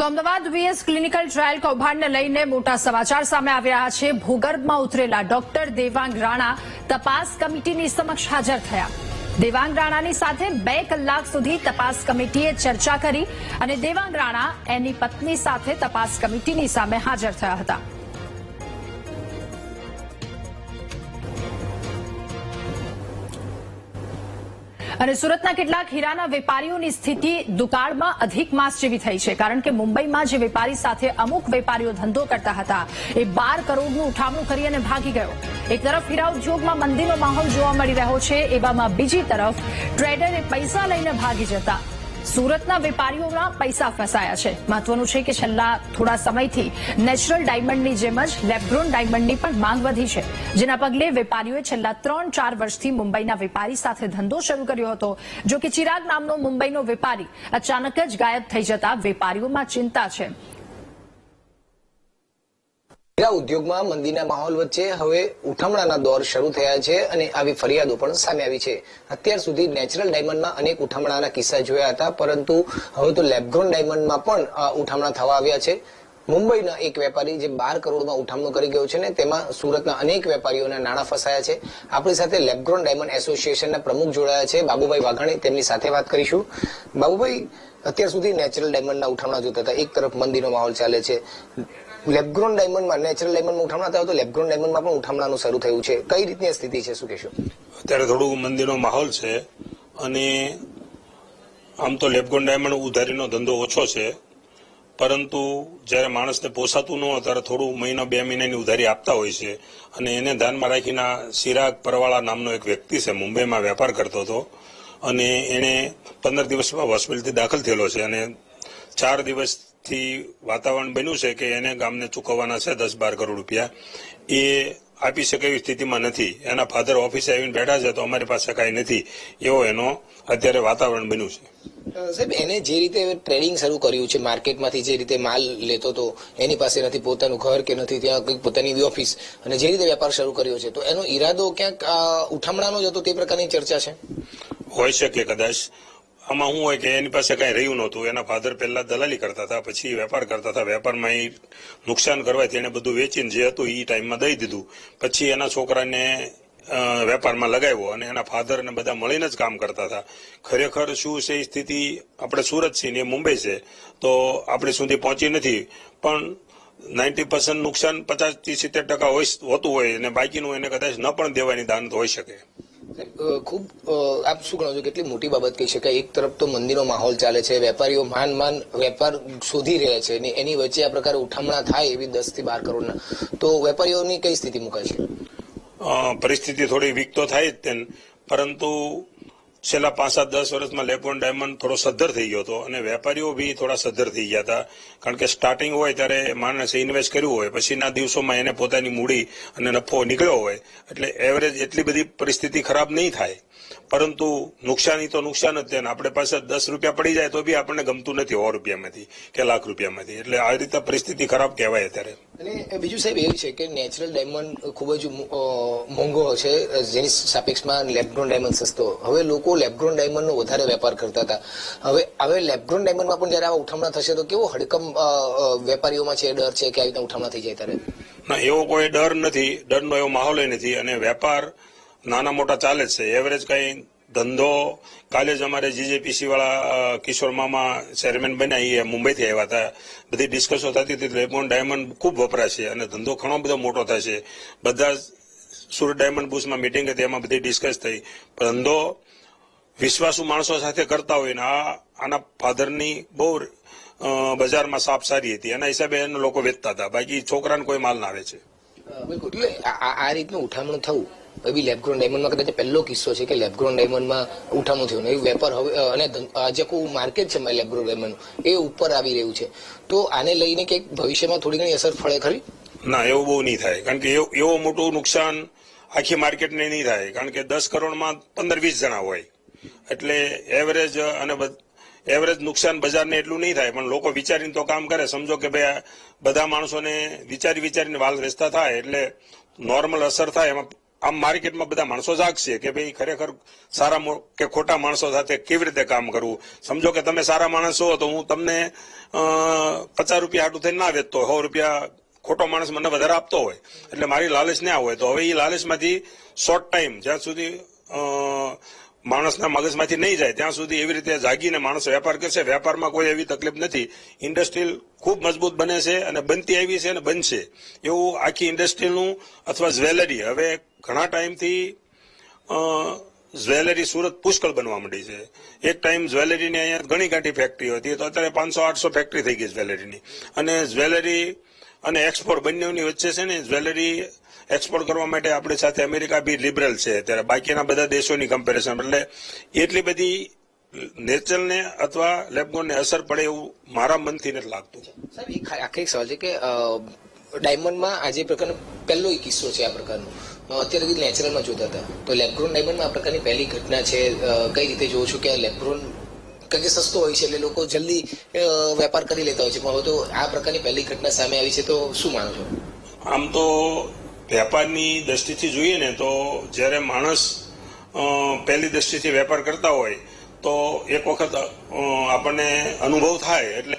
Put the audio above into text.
તો Ahmedabad VS clinical trial કૌભાંડને લઈને મોટા સમાચાર સામે આવી રહ્યા છે. ભૂગર્ભમાં ઉતરેલા ડોક્ટર દેવાંગ રાણા તપાસ કમિટીની સમક્ષ હાજર થયા. દેવાંગ રાણાની સાથે બે કલાક સુધી તપાસ કમિટીએ ચર્ચા કરી અને દેવાંગ રાણા એની પત્ની સાથે તપાસ કમિટીની સામે હાજર થયા હતા. અને સુરતના કેટલાક હીરાના વેપારીઓની સ્થિતિ દુકાળમાં અધિક માસ જેવી થઈ છે. કારણ કે મુંબઈમાં જે વેપારી સાથે અમુક વેપારીઓ ધંધો કરતા હતા, એ બાર કરોડનું ઉઠામણું કરી અને ભાગી ગયો. એક તરફ હીરા ઉદ્યોગમાં મંદીનો માહોલ જોવા મળી રહ્યો છે, એવામાં બીજી તરફ ટ્રેડરે પૈસા લઈને ભાગી જતા. સુરતના વેપારીઓના પૈસા ફસાયા છે. મહત્વનું છે કે છેલ્લા થોડા સમયથી નેચરલ ડાયમંડની જેમ જ લેબ્રોન ડાયમંડની પણ માંગ વધી છે. જેના પગલે વેપારીઓએ છેલ્લા ત્રણ ચાર વર્ષથી મુંબઈના વેપારી સાથે ધંધો શરૂ કર્યો હતો. જો કે ચિરાગ નામનો મુંબઈનો વેપારી અચાનક જ ગાયબ થઈ જતા વેપારીઓમાં ચિંતા છે. ઉદ્યોગમાં મંદીના માહોલ વચ્ચે હવે ઉઠમણાના દોર શરૂ થયા છે અને આવી ફરિયાદો પણ સામે આવી છે. અત્યાર સુધી નેચરલ ડાયમંડમાં અનેક ઉઠમણાના કિસ્સા જોયા હતા, પરંતુ હવે તો લેબગ્રોન ડાયમંડમાં પણ ઉઠામણા થવા આવ્યા છે. મુંબઈના એક વેપારી જે બાર કરોડમાં ઉઠામણું કરી ગયો છે ને, તેમાં સુરતના અનેક વેપારીઓના નાણાં ફસાયા છે. આપણી સાથે લેબગ્રોન ડાયમંડ એસોસિએશનના પ્રમુખ જોડાયા છે. બાબુભાઈ વાઘાણી, તેમની સાથે વાત કરીશું. બાબુભાઈ, અત્યાર સુધી નેચરલ ડાયમંડના ઉઠામણા જોતા હતા. એક તરફ મંદીનો માહોલ ચાલે છે. લેબગ્રોન ડાયમંડમાં નેચરલ ડાયમંડમાં ઉઠામણા થયો તો લેબગ્રોન ડાયમંડમાં પણ ઉઠામણાનું શરૂ થયું છે. કઈ રીતની સ્થિતિ છે, શું કહેશો? અત્યારે થોડું મંદીનો માહોલ છે અને આમ તો લેબગોન ડાયમંડ ઉધારીનો ધંધો ઓછો છે. પરંતુ જ્યારે માણસને પોસાતું ન હોય ત્યારે થોડું મહિનો, બે મહિનાની ઉધારી આપતા હોય છે. અને એને ધ્યાનમાં રાખીને સિરાગ પરવાળા નામનો એક વ્યક્તિ છે, મુંબઈમાં વેપાર કરતો હતો. અને એણે પંદર દિવસમાં હોસ્પિટલથી દાખલ થયેલો છે અને ચાર દિવસથી વાતાવરણ બન્યું છે કે એને ગામને ચૂકવવાના છે દસ બાર કરોડ રૂપિયા. એ આપી શકે એવી સ્થિતિમાં નથી. એના ફાધર ઓફિસે આવીને બેઠા છે તો અમારી પાસે કાંઈ નથી. એવો એનો અત્યારે વાતાવરણ બન્યું છે. સાહેબ એને જે રીતે ટ્રેડિંગ શરૂ કર્યું છે માર્કેટમાંથી જે રીતે માલ લેતો હતો એની પાસે નથી પોતાનું ઘર કે નથી ત્યાં કંઈક પોતાની ઓફિસ અને જે રીતે વેપાર શરૂ કર્યો છે તો એનો ઈરાદો ક્યાંક ઉઠામણાનો જ હતો તે પ્રકારની ચર્ચા છે? હોઈ શકે કદાચ. આમાં શું હોય કે એની પાસે કાંઈ રહ્યું નહોતું. એના ફાધર પહેલા દલાલી કરતા હતા, પછી વેપાર કરતા હતા. વેપારમાં એ નુકસાન કરવાથી એને બધું વેચીને જે હતું એ ટાઈમમાં દઈ દીધું. પછી એના છોકરાને વેપારમાં લગાવ્યો અને એના ફાધર ને બધા મળીને જ કામ કરતા હતા. ખરેખર શું છે એ સ્થિતિ? આપણે સુરત છીએ ને મુંબઈ છે. તો આપણે સુધી પહોંચી નથી. પણ નાઇન્ટી પર્સન્ટ નુકસાન પચાસથી સિત્તેર ટકા હોય, હોતું હોય અને બાકીનું એને કદાચ ન પણ દેવાની દાન તો હોઈ શકે. ખૂબ આપ શું ગણો છો? કેટલી મોટી બાબત કહી શકાય? એક તરફ તો મંદીનો માહોલ ચાલે છે, વેપારીઓ માન માન વેપાર શોધી રહ્યા છે અને એની વચ્ચે આ પ્રકારે ઉઠામણા થાય એવી દસથી બાર કરોડના. તો વેપારીઓની કઈ સ્થિતિ મુકાય છે પરિસ્થિતિ થોડી વીક તો થાય જ તેમ. પરંતુ છેલ્લા પાંચ સાત દસ વર્ષમાં લેપોન ડાયમંડ થોડો સદ્ધર થઈ ગયો હતો અને વેપારીઓ બી થોડા સદ્ધર થઈ ગયા હતા. કારણ કે સ્ટાર્ટિંગ હોય ત્યારે માણસે ઇન્વેસ્ટ કર્યું હોય, પછીના દિવસોમાં એને પોતાની મૂડી અને નફો નીકળ્યો હોય. એટલે એવરેજ એટલી બધી પરિસ્થિતિ ખરાબ નહીં થાય. પરંતુ નુકસાની તો નુકસાન જ છે ને. આપણે પાસે દસ રૂપિયા પડી જાય તો બી આપણને ગમતું નથી સો રૂપિયામાંથી કે લાખ રૂપિયામાંથી. એટલે આ રીતે પરિસ્થિતિ ખરાબ કહેવાય અત્યારે. અને બીજું સાહેબ એવું છે કે નેચરલ ડાયમંડ ખૂબ જ મોંઘો છે, જેની સાપેક્ષમાં લેબગ્રોન ડાયમંડ સસ્તો. હવે લોકો લેબગ્રોન ડાયમંડનો વધારે વેપાર કરતા હતા. હવે હવે લેબગ્રોન ડાયમંડમાં પણ જયારે આવા ઉઠામણા થશે તો કેવો હડકમ વેપારીઓમાં છે, ડર છે કે આવી રીતના ઉઠામણા થઈ જાય ત્યારે? ના, એવો કોઈ ડર નથી, ડરનો એવો માહોલ નથી અને વેપાર નાના મોટા ચાલે જ છે. એવરેજ કઈ ધંધો કાલે જ અમારે જીજેપીસી વાળા કિશોર મામા ચેરમેન બન્યા, એ મુંબઈથી આવ્યા હતા. બધી ડિસ્કસો થતી હતી લેબોન ડાયમંડ ખૂબ વપરાશે અને ધંધો ઘણો બધો મોટો થશે બધા સુરત ડાયમંડ બુસમાં મિટિંગ હતી, એમાં બધી ડિસ્કસ થઈ. ધંધો વિશ્વાસુ માણસો સાથે કરતા હોય ને આ આના ફાધરની બહુ બજારમાં સાપ સારી હતી. એના હિસાબે એને લોકો વેચતા હતા. બાકી છોકરાને કોઈ માલ ના આવે છે એટલે આ- રીતનું ઉઠામણું થવું. એવી લેબગ્રોન ડાયમંડમાં કદાચ પહેલો કિસ્સો છે કે લેબગ્રોન ડાયમંડમાં ઉઠામણું થયું એ વેપાર હવે અને જે કોઈ માર્કેટ છે લેબગ્રોન ડાયમંડનું એ ઉપર આવી રહ્યું છે. તો આને લઈને કે ભવિષ્યમાં થોડી ઘણી અસર પડે ખરી? ના એવું બહુ નહીં થાય. કારણ કે એવ- એવો મોટું નુકસાન આખી માર્કેટને નહીં થાય. કારણ કે દસ કરોડમાં પંદર વીસ જણા હોય. એટલે એવરેજ અને એવરેજ નુકસાન બજારને એટલું નહીં થાય, પણ લોકો વિચારીને તો કામ કરે. સમજો કે ભાઈ બધા માણસોને વિચારી વિચારીને વાલ વેચતા થાય, એટલે નોર્મલ અસર થાય. એમાં આમ માર્કેટમાં બધા માણસો જાગશે કે ભાઈ ખરેખર સારા કે ખોટા માણસો સાથે કેવી રીતે કામ કરવું? સમજો કે તમે સારા માણસ હો તો હું તમને પચાસ રૂપિયા હાટું થઈને ના વેચતો, સો રૂપિયા ખોટો માણસ મને વધારે આપતો હોય. એટલે મારી લાલચ ના હોય. તો હવે એ લાલચમાંથી શોર્ટ ટાઈમ જ્યાં સુધી માણસના મગજમાંથી નહીં જાય, ત્યાં સુધી એવી રીતે જાગીને માણસ વેપાર કરશે. વેપારમાં કોઈ એવી તકલીફ નથી. ઇન્ડસ્ટ્રીલ ખૂબ મજબૂત બને છે અને બનતી આવી છે અને બનશે. એવું આખી ઇન્ડસ્ટ્રીનું અથવા જ્વેલરી. હવે ઘણા ટાઈમથી જ્વેલરી સુરત પુષ્કળ બનવા માંડી છે. એક ટાઈમ જ્વેલરીની અહીંયા ઘણી ગાંઠી ફેક્ટરી હતી. તો અત્યારે પાંચસો, આઠસો ફેક્ટરી થઈ ગઈ જ્વેલરીની. અને જ્વેલરી અને એક્સપોર્ટ બંનેની વચ્ચે છે ને જ્વેલરી એક્સપોર્ટ કરવા માટે આપણી સાથે અમેરિકા બી લિબરલ છે. ત્યારે બાકીના બધા દેશોની કમ્પેરિઝન એટલે એટલી બધી નેચરલને અથવા લેબગોનને અસર પડે એવું મારા મનથી નથી લાગતું. સાહેબ એક આખો એક સવાલ છે કે ડાયમંડમાં આજે પ્રકારનો પહેલો કિસ્સો છે આ પ્રકારનો અત્યારે સુધી નેચરલમાં જોતા હતા તો લેબ્રોન ડાયમંડમાં આ પ્રકારની પહેલી ઘટના છે કઈ રીતે જોઉં છું કે આ લેબ્રોન કારણ કે સસ્તો હોય છે એટલે લોકો જલ્દી વેપાર કરી લેતા હોય છે. પણ હવે તો આ પ્રકારની પહેલી ઘટના સામે આવી છે તો શું માનો છો? આમ તો વેપારની દ્રષ્ટિથી જોઈએ ને, તો જ્યારે માણસ પહેલી દ્રષ્ટિથી વેપાર કરતા હોય, તો એક વખત આપણને અનુભવ થાય, એટલે